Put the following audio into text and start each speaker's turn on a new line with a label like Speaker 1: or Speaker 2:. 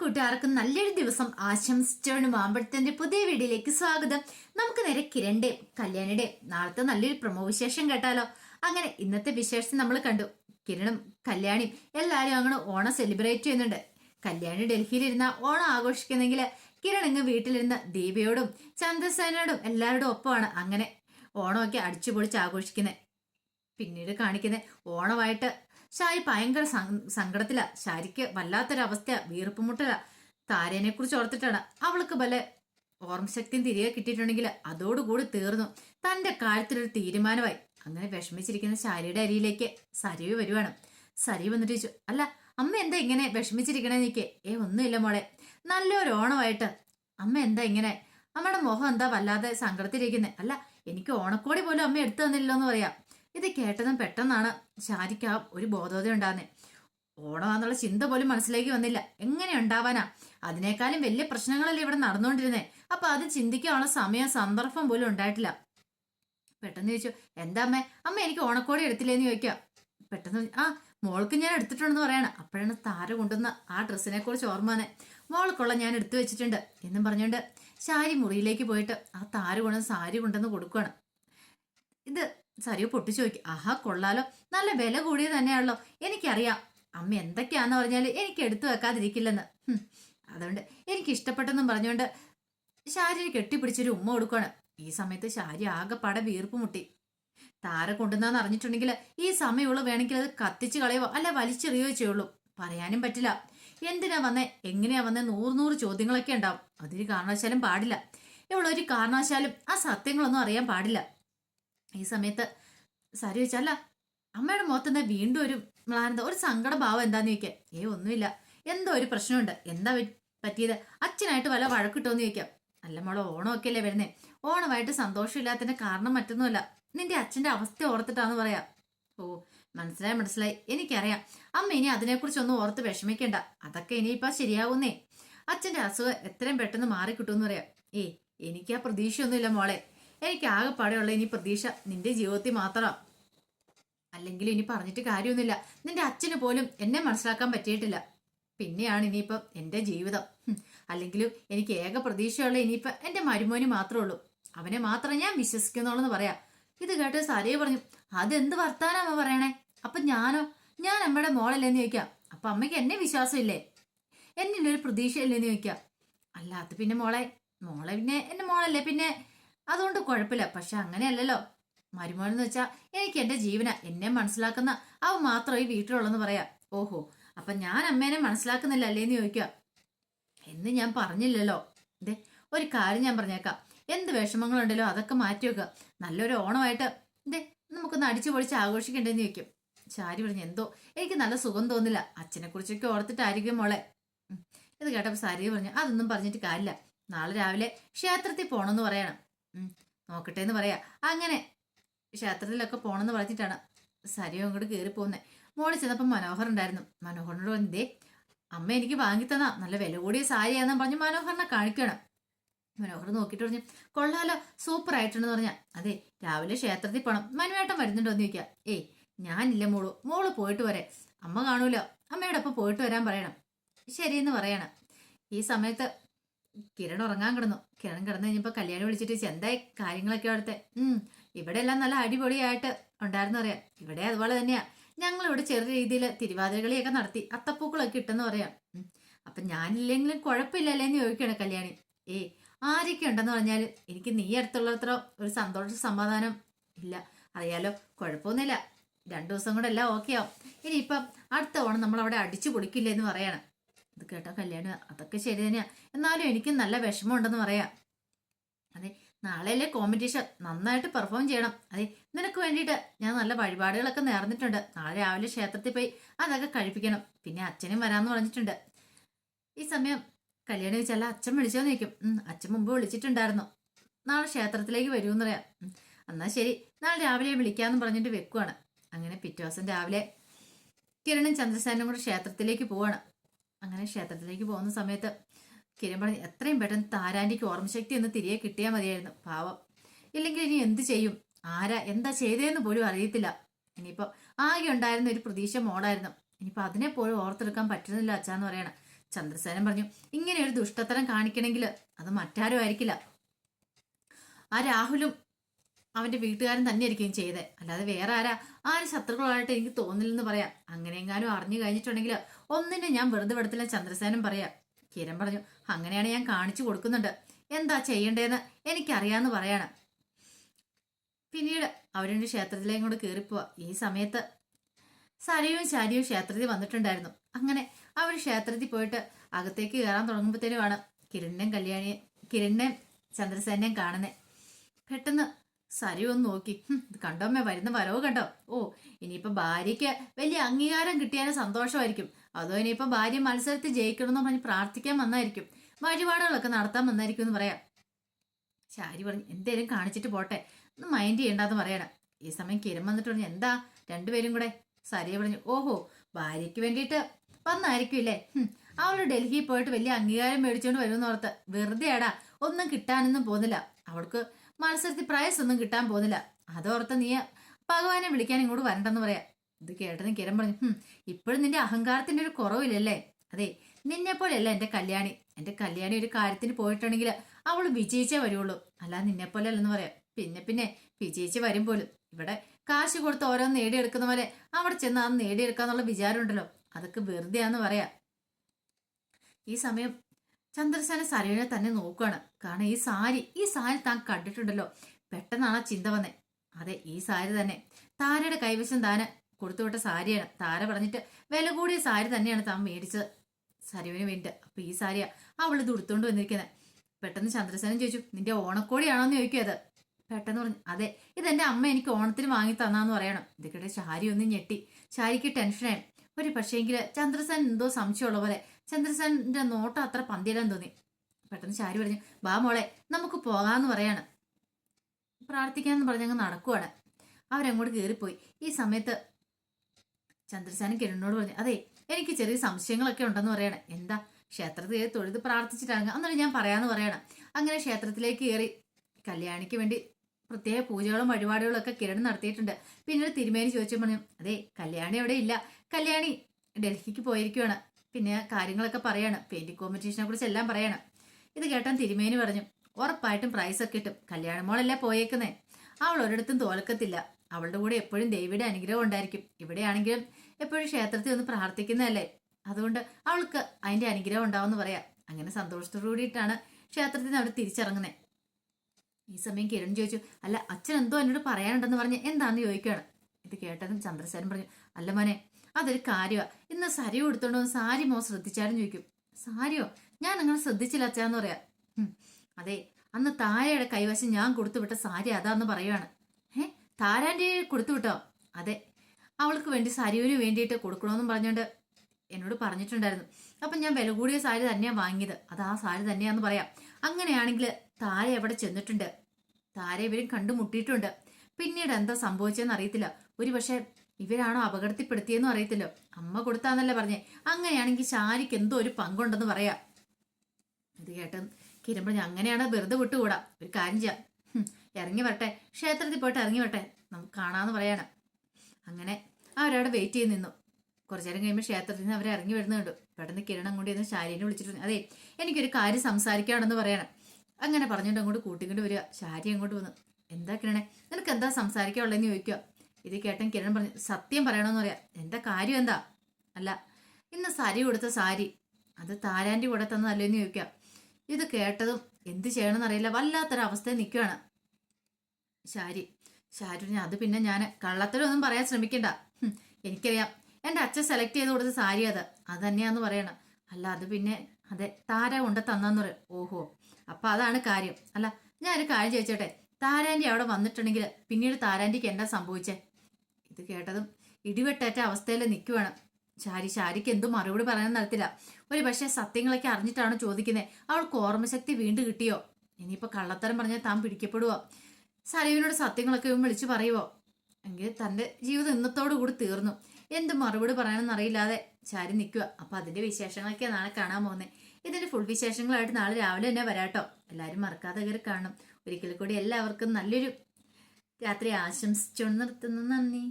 Speaker 1: കൂട്ടുകാർക്കും നല്ലൊരു ദിവസം. ആശംസിച്ചോണ് മാമ്പഴത്തിന്റെ പുതിയ വീഡിയോയിലേക്ക് സ്വാഗതം. നമുക്ക് നേരെ കിരണ്ടെ കല്യാണിയുടെ നാളത്തെ നല്ലൊരു പ്രമോ വിശേഷം കേട്ടാലോ? അങ്ങനെ ഇന്നത്തെ വിശേഷം നമ്മൾ കണ്ടു. കിരണും കല്യാണിയും എല്ലാരും അങ്ങനെ ഓണം സെലിബ്രേറ്റ് ചെയ്യുന്നുണ്ട്. കല്യാണി ഡൽഹിയിലിരുന്ന ഓണം ആഘോഷിക്കുന്നെങ്കിൽ കിരൺ ഇങ്ങ് വീട്ടിലിരുന്ന ദീപയോടും ചന്ദ്രസേനയോടും എല്ലാവരുടെ ഒപ്പമാണ് അങ്ങനെ ഓണമൊക്കെ അടിച്ചുപൊളിച്ച് ആഘോഷിക്കുന്നത് പിന്നീട് കാണിക്കുന്നത് ഓണമായിട്ട് ഷാരി ഭയങ്കര സങ്ക- സങ്കടത്തിലാ. ഷാരിക്ക് വല്ലാത്തൊരവസ്ഥ. വീർപ്പുമുട്ടല. താരേനെ കുറിച്ച് ഓർത്തിട്ടാണ്. അവൾക്ക് വല്ല ഓർമ്മശക്തിയും തിരികെ കിട്ടിയിട്ടുണ്ടെങ്കിൽ അതോടുകൂടി തീർന്നു. തന്റെ കാര്യത്തിലൊരു തീരുമാനമായി. അങ്ങനെ വിഷമിച്ചിരിക്കുന്ന ശാരിയുടെ അരിയിലേക്ക് സരിവ് വരുവാണ്. സരീവ് വന്നിട്ട് ചോദിച്ചു അല്ല അമ്മ എന്താ ഇങ്ങനെ വിഷമിച്ചിരിക്കണേ നിക്ക് ഏ ഒന്നുമില്ല മോളെ. നല്ലൊരു ഓണമായിട്ട്. അമ്മ എന്താ ഇങ്ങനെ? അമ്മയുടെ മുഖം എന്താ വല്ലാതെ സങ്കടത്തിലിരിക്കുന്നത് അല്ല എനിക്ക് ഓണക്കോടി പോലും അമ്മ എടുത്തു തന്നില്ലെന്ന് പറയാം. ഇത് കേട്ടതും പെട്ടെന്നാണ് ശാരിക്ക് ആ ഒരു ബോധോദയം ഉണ്ടാകുന്നത് ഓണമാന്നുള്ള ചിന്ത പോലും മനസ്സിലേക്ക് വന്നില്ല. എങ്ങനെ ഉണ്ടാവാനാ? അതിനേക്കാളും വലിയ പ്രശ്നങ്ങളല്ലേ ഇവിടെ നടന്നുകൊണ്ടിരുന്നേ. അപ്പൊ അത് ചിന്തിക്കാനുള്ള സമയം സന്ദർഭം പോലും ഉണ്ടായിട്ടില്ല. പെട്ടെന്ന് ചോദിച്ചു എന്താ അമ്മേ? അമ്മ എനിക്ക് ഓണക്കോടി എടുത്തില്ലേന്ന് ചോദിക്കാം. പെട്ടെന്ന് ആ മോൾക്ക് ഞാൻ എടുത്തിട്ടുണ്ടെന്ന് പറയാണ്. അപ്പോഴാണ് താര കൊണ്ടുവന്ന ആ ഡ്രസ്സിനെ കുറിച്ച് ഓർമ്മ മോൾക്കുള്ള ഞാൻ എടുത്തു വെച്ചിട്ടുണ്ട് എന്നും പറഞ്ഞുകൊണ്ട് ശാരി മുറിയിലേക്ക് പോയിട്ട് ആ താര കൊണ്ടുവന്ന് സാരി കൊണ്ടുവന്ന് കൊടുക്കുകയാണ് ഇത് സരിയോ പൊട്ടിച്ചു ചോദിക്കും ആഹാ കൊള്ളാലോ. നല്ല വില കൂടിയത് തന്നെയാണല്ലോ. എനിക്കറിയാം. അമ്മ എന്തൊക്കെയാന്ന് പറഞ്ഞാൽ എനിക്ക് എടുത്തു വെക്കാതിരിക്കില്ലെന്ന്. അതുകൊണ്ട് എനിക്ക് ഇഷ്ടപ്പെട്ടെന്നും പറഞ്ഞുകൊണ്ട് ശാരിയെ കെട്ടിപ്പിടിച്ചൊരു ഉമ്മ കൊടുക്കുകയാണ് ഈ സമയത്ത് ശാരി പട വീർപ്പ് മുട്ടി. താര കൊണ്ടുവന്നാന്ന് അറിഞ്ഞിട്ടുണ്ടെങ്കിൽ ഈ സമയമുള്ളൂ വേണമെങ്കിൽ അത് കത്തിച്ച് കളയോ അല്ല വലിച്ചെറിയോ ചെയ്യുള്ളൂ. പറയാനും പറ്റില്ല. എന്തിനാ വന്നേ? എങ്ങനെയാ വന്നേ? നൂറ് നൂറ് ചോദ്യങ്ങളൊക്കെ ഉണ്ടാവും. അതൊരു കാരണവശാലും പാടില്ല. ഇവളൊരു കാരണവശാലും ആ സത്യങ്ങളൊന്നും അറിയാൻ പാടില്ല. ഈ സമയത്ത് സാരി ചോദിച്ചല്ല അമ്മയുടെ മുഖത്തുനിന്ന് വീണ്ടും ഒരു മ്ലാനത? ഒരു സങ്കട ഭാവം എന്താന്ന് ചോദിക്കാം? ഏ ഒന്നുമില്ല. എന്തോ ഒരു പ്രശ്നമുണ്ട്. എന്താ പറ്റിയത്? അച്ഛനായിട്ട് വല്ല വഴക്കിട്ടോന്ന് ചോദിക്കാം. അല്ല മോളെ ഓണമൊക്കെ അല്ലേ വരുന്നേ. ഓണമായിട്ട് സന്തോഷമില്ലാത്തതിന്റെ കാരണം മറ്റൊന്നുമല്ല. നിന്റെ അച്ഛന്റെ അവസ്ഥ ഓർത്തിട്ടാന്ന് പറയാം. ഓ മനസ്സിലായി മനസ്സിലായി. എനിക്കറിയാം. അമ്മ ഇനി അതിനെക്കുറിച്ചൊന്നും ഓർത്ത് വിഷമിക്കണ്ട. അതൊക്കെ ഇനിയിപ്പോ ശരിയാവുന്നേ. അച്ഛന്റെ അസുഖം എത്രയും പെട്ടെന്ന് മാറിക്കിട്ടുമെന്ന് പറയാം. ഏ എനിക്ക് ആ പ്രതീക്ഷയൊന്നുമില്ല മോളെ. എനിക്ക് ആകെപ്പാടെയുള്ള ഇനി പ്രതീക്ഷ നിന്റെ ജീവിതത്തിൽ മാത്രമാണ് അല്ലെങ്കിൽ ഇനി പറഞ്ഞിട്ട് കാര്യമൊന്നുമില്ല. നിന്റെ അച്ഛന് പോലും എന്നെ മനസ്സിലാക്കാൻ പറ്റിയിട്ടില്ല. പിന്നെയാണ് ഇനിയിപ്പം എന്റെ ജീവിതം. അല്ലെങ്കിലും എനിക്ക് ഏക പ്രതീക്ഷയുള്ള ഇനിയിപ്പം എന്റെ മരുമോന് മാത്രമേ ഉള്ളൂ. അവനെ മാത്രമേ ഞാൻ വിശ്വസിക്കുന്നുള്ളൂ എന്ന് പറയാം. ഇത് കേട്ട് സരയെ പറഞ്ഞു അതെന്ത് വർത്താനാ അമ്മ പറയണേ? അപ്പൊ ഞാനോ? ഞാൻ അമ്മയുടെ മോളല്ലേന്ന് ചോദിക്കാം. അപ്പൊ അമ്മയ്ക്ക് എന്നെ വിശ്വാസമില്ലേ? എന്നിലൊരു പ്രതീക്ഷയില്ലേന്ന് ചോദിക്കാം. അല്ലാത്ത പിന്നെ മോളെ മോളെ പിന്നെ എന്റെ മോളല്ലേ? പിന്നെ അതുകൊണ്ട് കുഴപ്പമില്ല. പക്ഷെ അങ്ങനെയല്ലല്ലോ. മരുമോൻ എന്ന് വെച്ചാൽ എനിക്ക് എന്റെ ജീവന. എന്നെ മനസ്സിലാക്കുന്ന അവ മാത്രം ഈ വീട്ടിലുള്ളെന്ന് പറയാം. ഓഹോ അപ്പൊ ഞാൻ അമ്മേനെ മനസ്സിലാക്കുന്നില്ല അല്ലേന്ന് ചോദിക്കുക എന്ന് ഞാൻ പറഞ്ഞില്ലല്ലോ. ദേ ഒരു കാര്യം ഞാൻ പറഞ്ഞേക്കാം. എന്ത് വിഷമങ്ങളുണ്ടല്ലോ അതൊക്കെ മാറ്റി വെക്കുക നല്ലൊരു ഓണമായിട്ട് ദേ നമുക്കൊന്ന് അടിച്ചു പൊളിച്ച് ആഘോഷിക്കണ്ടെന്ന് ചോദിക്കും. ചാരി പറഞ്ഞു എന്തോ എനിക്ക് നല്ല സുഖം തോന്നില്ല. അച്ഛനെ കുറിച്ചൊക്കെ ഓർത്തിട്ടായിരിക്കും മോളെ. ഇത് കേട്ടപ്പോൾ സാരി പറഞ്ഞു അതൊന്നും പറഞ്ഞിട്ട് കാര്യമില്ല. നാളെ രാവിലെ ക്ഷേത്രത്തിൽ പോണെന്ന് പറയണം. നോക്കട്ടെ എന്ന് പറയാ. അങ്ങനെ ക്ഷേത്രത്തിലൊക്കെ പോണെന്ന് പറഞ്ഞിട്ടാണ് സരിയോ അങ്ങോട്ട് കയറി പോകുന്നത് മോളിൽ ചെന്നപ്പോൾ മനോഹർ ഉണ്ടായിരുന്നു. മനോഹറിനോട് എന്തേ അമ്മ എനിക്ക് വാങ്ങി തന്ന. നല്ല വില കൂടിയ സാരിയാണെന്ന് പറഞ്ഞ് മനോഹറിനെ കാണിക്കണം. മനോഹർ നോക്കിയിട്ട് പറഞ്ഞു കൊള്ളാലോ സൂപ്പർ ആയിട്ടുണ്ടെന്ന് പറഞ്ഞ. അതെ രാവിലെ ക്ഷേത്രത്തിൽ പോണം. മനുവേട്ടം വരുന്നുണ്ടോ? എന്ന് ചോദിക്കാം. ഏയ് ഞാനില്ല മോൾ. മോൾ പോയിട്ട് വരെ. അമ്മ കാണൂലോ. അമ്മയോടൊപ്പം പോയിട്ട് വരാൻ പറയണം. ശരിയെന്ന് പറയണം. ഈ സമയത്ത് കിരൺ ഉറങ്ങാൻ കിടന്നു. കിരൺ കിടന്നു കഴിഞ്ഞപ്പോൾ കല്യാണം വിളിച്ചിട്ട് ചോദിച്ചു, എന്തായി കാര്യങ്ങളൊക്കെ അവിടുത്തെ? ഉം ഇവിടെ എല്ലാം നല്ല അടിപൊളിയായിട്ട് ഉണ്ടായിരുന്നു പറയാം. ഇവിടെ അതുപോലെ തന്നെയാ. ഞങ്ങൾ ഇവിടെ ചെറിയ രീതിയിൽ തിരുവാതിരകളിയൊക്കെ നടത്തി അത്തപ്പൂക്കളൊക്കെ ഇട്ടെന്ന് പറയാം. അപ്പൊ ഞാനില്ലെങ്കിലും കുഴപ്പമില്ലല്ലേ എന്ന് ചോദിക്കുകയാണ് കല്യാണി. ഏ ആരൊക്കെ ഉണ്ടെന്ന് പറഞ്ഞാൽ എനിക്ക് നീ അടുത്തുള്ളത്ര ഒരു സന്തോഷ സമാധാനം ഇല്ല. അറിയാലോ കുഴപ്പമൊന്നുമില്ല. രണ്ടു ദിവസം കൂടെ എല്ലാം ഓക്കെ ആവും ഇനിയിപ്പം അടുത്ത ഓണം നമ്മൾ അവിടെ അടിച്ചു പൊളിക്കില്ല എന്ന് പറയാണ്. ഇത് കേട്ടോ കല്യാണം അതൊക്കെ ശരി തന്നെയാ. എന്നാലും എനിക്ക് നല്ല വിഷമമുണ്ടെന്ന് പറയാം. അതെ നാളെയല്ലേ കോമ്പറ്റീഷൻ നന്നായിട്ട് പെർഫോം ചെയ്യണം. അതെ നിനക്ക് വേണ്ടിയിട്ട് ഞാൻ നല്ല വഴിപാടുകളൊക്കെ നേർന്നിട്ടുണ്ട്. നാളെ രാവിലെ ക്ഷേത്രത്തിൽ പോയി അതൊക്കെ കഴിപ്പിക്കണം. പിന്നെ അച്ഛനും വരാമെന്ന് പറഞ്ഞിട്ടുണ്ട്. ഈ സമയം കല്യാണം ചോദിച്ചാൽ അച്ഛൻ വിളിച്ചോ ചോദിക്കും അച്ഛൻ മുമ്പ് വിളിച്ചിട്ടുണ്ടായിരുന്നു. നാളെ ക്ഷേത്രത്തിലേക്ക് വരുമെന്ന് പറയാം. എന്നാൽ ശരി. നാളെ രാവിലെ വിളിക്കാമെന്ന് പറഞ്ഞിട്ട് വെക്കുവാണ്. അങ്ങനെ പിറ്റേ ദിവസം രാവിലെ കിരണും ചന്ദ്രസേനും കൂടെ ക്ഷേത്രത്തിലേക്ക് പോവാണ്. അങ്ങനെ ക്ഷേത്രത്തിലേക്ക് പോകുന്ന സമയത്ത് കിരൺ പറഞ്ഞു എത്രയും പെട്ടെന്ന് താരാന്റിക്ക് ഓർമ്മശക്തി ഒന്ന് തിരികെ കിട്ടിയാൽ മതിയായിരുന്നു. പാവം. ഇല്ലെങ്കിൽ ഇനി എന്ത് ചെയ്യും? ആരാ എന്താ ചെയ്തതെന്ന് പോലും അറിയത്തില്ല. ഇനിയിപ്പോൾ ആകെ ഉണ്ടായിരുന്ന ഒരു പ്രതീക്ഷ മോളായിരുന്നു. ഇനിയിപ്പോൾ അതിനെ പോലും ഓർത്തെടുക്കാൻ പറ്റുന്നില്ല അച്ഛാന്ന് പറയണം. ചന്ദ്രസേനൻ പറഞ്ഞു ഇങ്ങനെ ഒരു ദുഷ്ടത്തരം കാണിക്കണമെങ്കിൽ അത് മറ്റാരും ആയിരിക്കില്ല. ആ രാഹുലും അവന്റെ വീട്ടുകാരൻ തന്നെയായിരിക്കും ചെയ്തത് അല്ലാതെ വേറെ ആരാ ആരും ശത്രുക്കളായിട്ട് എനിക്ക് തോന്നില്ലെന്ന് പറയാം. അങ്ങനെയെങ്ങാനും അറിഞ്ഞു കഴിഞ്ഞിട്ടുണ്ടെങ്കിൽ ഒന്നിനെ ഞാൻ വെറുതെ വിടത്തില്ല ചന്ദ്രസേനൻ പറയാം. കിരൺ പറഞ്ഞു അങ്ങനെയാണ് ഞാൻ കാണിച്ചു കൊടുക്കുന്നുണ്ട്. എന്താ ചെയ്യണ്ടേന്ന് എനിക്കറിയാന്ന് പറയാണ്. പിന്നീട് അവരുടെ ക്ഷേത്രത്തിലേയും കൂടെ കയറിപ്പോവാ ഈ സമയത്ത് സരയും ശാരിയും ക്ഷേത്രത്തിൽ വന്നിട്ടുണ്ടായിരുന്നു. അങ്ങനെ അവർ ക്ഷേത്രത്തിൽ പോയിട്ട് അകത്തേക്ക് കയറാൻ തുടങ്ങുമ്പോഴത്തേനുമാണ് കിരണിനെയും കല്യാണിയെ കിരണിനെയും ചന്ദ്രസേനയും കാണുന്നത് പെട്ടെന്ന് സരി ഒന്ന് നോക്കി. "ഹും, ഇത് കണ്ടോമ്മേ വരുന്ന വരവ് കണ്ടോ? ഓ ഇനിയിപ്പോ ഭാര്യയ്ക്ക് വലിയ അംഗീകാരം കിട്ടിയാലും സന്തോഷമായിരിക്കും. അതോ ഇനിയിപ്പോ ഭാര്യ മത്സരത്തിൽ ജയിക്കണമെന്ന് പറഞ്ഞ് പ്രാർത്ഥിക്കാൻ വന്നായിരിക്കും. വഴിപാടുകളൊക്കെ നടത്താൻ വന്നായിരിക്കും എന്ന് പറയാം. ശാരി പറഞ്ഞു എന്തേലും കാണിച്ചിട്ട് പോട്ടെ. ഒന്ന് മൈൻഡ് ചെയ്യണ്ടെന്ന് പറയണം. ഈ സമയം കിരം വന്നിട്ട് പറഞ്ഞു എന്താ രണ്ടുപേരും കൂടെ? സരിയ പറഞ്ഞു ഓഹോ ഭാര്യയ്ക്ക് വേണ്ടിയിട്ട് വന്നായിരിക്കും ഇല്ലേ? അവൾ ഡൽഹിയിൽ പോയിട്ട് വലിയ അംഗീകാരം മേടിച്ചുകൊണ്ട് വരുമെന്ന് ഓർത്ത് വെറുതെ ആടാ ഒന്നും കിട്ടാനൊന്നും പോകുന്നില്ല. അവൾക്ക് മത്സരത്തിൽ പ്രൈസ് ഒന്നും കിട്ടാൻ പോകുന്നില്ല. അതോർത്ത് നീ ഭഗവാനെ വിളിക്കാൻ ഇങ്ങോട്ട് വരണ്ടെന്ന് പറയാം. ഇത് കേട്ടതും കിരൺ പറഞ്ഞു "ഹും, ഇപ്പോഴും നിന്റെ അഹങ്കാരത്തിന്റെ ഒരു കുറവില്ലല്ലേ? അതെ നിന്നെ പോലെയല്ല എന്റെ കല്യാണി. എന്റെ കല്യാണി ഒരു കാര്യത്തിന് പോയിട്ടുണ്ടെങ്കിൽ അവൾ വിജയിച്ചേ വരുള്ളൂ അല്ലാതെ നിന്നെ പറയാം. പിന്നെ പിന്നെ വിജയിച്ച് വരും പോലും. ഇവിടെ കാശ് കൊടുത്ത് ഓരോന്ന് നേടിയെടുക്കുന്ന പോലെ അവിടെ ചെന്ന് അത് നേടിയെടുക്കാന്നുള്ള വിചാരമുണ്ടല്ലോ. അതൊക്കെ വെറുതെയാന്ന് പറയാം. ഈ സമയം ചന്ദ്രസേന സരയുനെ തന്നെ നോക്കുകയാണ് കാരണം ഈ സാരി ഈ സാരി താൻ കണ്ടിട്ടുണ്ടല്ലോ. പെട്ടെന്നാണ് ആ ചിന്ത വന്നേ. അതെ ഈ സാരി തന്നെ. താരയുടെ കൈവശം താന് കൊടുത്തുവിട്ട സാരിയാണ്. താര പറഞ്ഞിട്ട് വില കൂടിയ സാരി തന്നെയാണ് താൻ മേടിച്ചത്. സരയുവിന് വേണ്ടി അപ്പൊ ഈ സാരിയാ അവൾ ഇത് ഉടുത്തോണ്ട് വന്നിരിക്കുന്നത് പെട്ടെന്ന് ചന്ദ്രസേനൻ ചോദിച്ചു നിന്റെ ഓണക്കോടിയാണോ എന്ന് ചോദിക്കും അത് പെട്ടെന്ന് പറഞ്ഞു അതെ ഇത് എന്റെ അമ്മ എനിക്ക് ഓണത്തിന് വാങ്ങി തന്നാന്ന് പറയണം. ഇത് കേട്ട ശാരി ഒന്ന് ഞെട്ടി. ശാരിക്ക് ടെൻഷനായി. ഒരു പക്ഷേങ്കിൽ ചന്ദ്രസേൻ എന്തോ സംശയമുള്ള പോലെ ചന്ദ്രസേന്റെ നോട്ടം അത്ര പന്തിയിടാൻ തോന്നി. പെട്ടെന്ന് ചാരി പറഞ്ഞു ബാ മോളെ നമുക്ക് പോകാന്ന് പറയാണ്. പ്രാർത്ഥിക്കാന്ന് പറഞ്ഞങ്ങ് നടക്കുവാണ്. അവരങ്ങോട്ട് കയറിപ്പോയി. ഈ സമയത്ത് ചന്ദ്രസേനൻ കിരണിനോട് പറഞ്ഞു അതെ എനിക്ക് ചെറിയ സംശയങ്ങളൊക്കെ ഉണ്ടെന്ന് പറയണം. എന്താ ക്ഷേത്രത്തിൽ തൊഴുത് പ്രാർത്ഥിച്ചിട്ടാണ്. അന്നേരം ഞാൻ പറയാന്ന് പറയണം. അങ്ങനെ ക്ഷേത്രത്തിലേക്ക് കയറി കല്യാണിക്ക് വേണ്ടി പ്രത്യേക പൂജകളും വഴിപാടുകളും ഒക്കെ കിരൺ നടത്തിയിട്ടുണ്ട്. പിന്നീട് തിരുമേനി ചോദിച്ചപ്പോൾ പറഞ്ഞു അതെ കല്യാണി അവിടെ ഇല്ല. കല്യാണി ഡൽഹിക്ക് പോയിരിക്കുവാണ്. പിന്നെ കാര്യങ്ങളൊക്കെ പറയാണ്. പെയിന്റിംഗ് കോമ്പറ്റീഷനെ കുറിച്ച് എല്ലാം പറയാണ്. ഇത് കേട്ടാൻ തിരുമേനി പറഞ്ഞു. ഉറപ്പായിട്ടും പ്രൈസ് ഒക്കെ കിട്ടും. കല്യാണ മോളല്ലേ പോയേക്കുന്നേ? അവൾ ഒരിടത്തും തോൽക്കത്തില്ല. അവളുടെ കൂടെ എപ്പോഴും ദേവിയുടെ അനുഗ്രഹം ഉണ്ടായിരിക്കും. ഇവിടെയാണെങ്കിലും എപ്പോഴും ക്ഷേത്രത്തിൽ ഒന്ന് പ്രാർത്ഥിക്കുന്നതല്ലേ? അതുകൊണ്ട് അവൾക്ക് അതിന്റെ അനുഗ്രഹം ഉണ്ടാവുമെന്ന് പറയാം. അങ്ങനെ സന്തോഷത്തോടു കൂടിയിട്ടാണ് ക്ഷേത്രത്തിൽ നിന്ന് അവിടെ തിരിച്ചിറങ്ങുന്നത് ഈ സമയം കിരൺ ചോദിച്ചു അല്ല അച്ഛൻ എന്തോ എന്നോട് പറയാനുണ്ടെന്ന് പറഞ്ഞ് എന്താന്ന് ചോദിക്കുകയാണ്? ഇത് കേട്ടതും ചന്ദ്രസേനൻ പറഞ്ഞു അല്ല മോനെ അതൊരു കാര്യമാണ് ഇന്ന് സരി കൊടുത്തോണ്ട് സാരി മോ ശ്രദ്ധിച്ചാലും ചോദിക്കും. സാരിയോ? ഞാൻ അങ്ങനെ ശ്രദ്ധിച്ചില്ല അച്ഛാന്ന് പറയാ. "ഹും, അതെ അന്ന് താരയുടെ കൈവശം ഞാൻ കൊടുത്തുവിട്ട സാരി അതാന്ന് പറയുവാണ്. ഏ താരാന്റെ കൊടുത്തുവിട്ടോ അതെ. അവൾക്ക് വേണ്ടി സരിവിന് വേണ്ടിയിട്ട് കൊടുക്കണമെന്നും പറഞ്ഞുകൊണ്ട് എന്നോട് പറഞ്ഞിട്ടുണ്ടായിരുന്നു. അപ്പം ഞാൻ വില കൂടിയ സാരി തന്നെയാണ് വാങ്ങിയത്. അത് ആ സാരി തന്നെയാന്ന് പറയാം. അങ്ങനെയാണെങ്കിൽ താര എവിടെ ചെന്നിട്ടുണ്ട്? താര ഇവരും കണ്ടുമുട്ടിയിട്ടുണ്ട്. പിന്നീട് എന്താ സംഭവിച്ചതെന്ന് അറിയത്തില്ല. ഒരു പക്ഷേ ഇവരാണോ അപകടത്തിൽപ്പെടുത്തിയെന്നും അറിയത്തില്ലോ. അമ്മ കൊടുത്താന്നല്ലേ പറഞ്ഞേ. അങ്ങനെയാണെങ്കിൽ ശാരിക്ക് എന്തോ ഒരു പങ്കുണ്ടെന്ന് പറയാം. ഇത് കേട്ട് പറഞ്ഞു അങ്ങനെയാണ് വെറുതെ വിട്ടുകൂടാ? ഒരു കാര്യം ചെയ്യാം. ഇറങ്ങി വരട്ടെ. ക്ഷേത്രത്തിൽ പോയിട്ട് ഇറങ്ങി വരട്ടെ. നമുക്ക് കാണാന്ന് പറയാണ്. അങ്ങനെ അവരവിടെ വെയിറ്റ് ചെയ്ത് നിന്നു. കുറച്ചു നേരം കഴിയുമ്പോൾ ക്ഷേത്രത്തിൽ നിന്ന് അവർ ഇറങ്ങി വരുന്നുണ്ട് കണ്ടു. പെട്ടെന്ന് കിരണം അങ്ങോട്ട് ചെന്ന് ശാരീനെ വിളിച്ചിട്ട് അതെ എനിക്കൊരു കാര്യം സംസാരിക്കാണെന്ന് പറയണം. അങ്ങനെ പറഞ്ഞുകൊണ്ട് അങ്ങോട്ട് കൂട്ടിക്കൊണ്ട് വരിക. ശാരി അങ്ങോട്ട് വന്നു. എന്താ കിരണേ നിനക്ക് എന്താ സംസാരിക്കാനുള്ളതെന്ന് ചോദിക്കുക. ഇത് കേട്ടൻ കിരൺ പറഞ്ഞു സത്യം പറയണമെന്ന് പറയാം. എന്താ കാര്യം എന്താ? അല്ല ഇന്ന് സാരി കൊടുത്ത സാരി. അത് താരാന്റെ കൂടെ തന്നതല്ലേ എന്ന് ചോദിക്കാം. ഇത് കേട്ടതും എന്ത് ചെയ്യണമെന്ന് അറിയില്ല. വല്ലാത്തൊരവസ്ഥയിൽ നിൽക്കുകയാണ് ശാരി ശാരി അത് പിന്നെ ഞാൻ കള്ളത്തരൊന്നും പറയാൻ ശ്രമിക്കണ്ട. എനിക്കറിയാം. എന്റെ അച്ഛൻ സെലക്ട് ചെയ്ത് കൊടുത്ത സാരി അത്. അത് തന്നെയാന്ന് പറയണം. അല്ല അത് പിന്നെ അതെ താര കൊണ്ട് തന്നെന്ന് പറയും. ഓഹോ അപ്പം അതാണ് കാര്യം. അല്ല ഞാനൊരു കാര്യം ചോദിച്ചോട്ടെ? താരാന്റെ അവിടെ വന്നിട്ടുണ്ടെങ്കിൽ പിന്നീട് താരാന്റിക്ക് എന്താ സംഭവിച്ചേ? ഇത് കേട്ടതും ഇടിവെട്ടേറ്റ അവസ്ഥയിൽ നിൽക്കുവാണ്. ചാരി ചാരിക്ക് എന്തും മറുപടി പറയാൻ നടത്തില്ല ഒരു പക്ഷേ സത്യങ്ങളൊക്കെ അറിഞ്ഞിട്ടാണ് ചോദിക്കുന്നത് അവൾക്ക് ഓർമ്മശക്തി വീണ്ടും കിട്ടിയോ? ഇനിയിപ്പോൾ കള്ളത്തരം പറഞ്ഞാൽ താൻ പിടിക്കപ്പെടുവോ? സലീവിനോട് സത്യങ്ങളൊക്കെ വിളിച്ചു പറയുവോ? എങ്കിൽ തന്റെ ജീവിതം ഇന്നത്തോടു കൂടി തീർന്നു. എന്ത് മറുപടി പറയാനെന്ന് അറിയില്ലാതെ ചാരി നിൽക്കുക അപ്പോൾ അതിന്റെ വിശേഷങ്ങളൊക്കെ നാളെ കാണാൻ പോകുന്നത് ഇതിന്റെ ഫുൾ വിശേഷങ്ങളായിട്ട് നാളെ രാവിലെ തന്നെ വരാട്ടോ. എല്ലാവരും മറക്കാതെ കയറി കാണണം. ഒരിക്കൽ കൂടി എല്ലാവർക്കും നല്ലൊരു രാത്രി ആശംസിച്ചുകൊണ്ട് നിർത്തുന്നു. നന്ദി.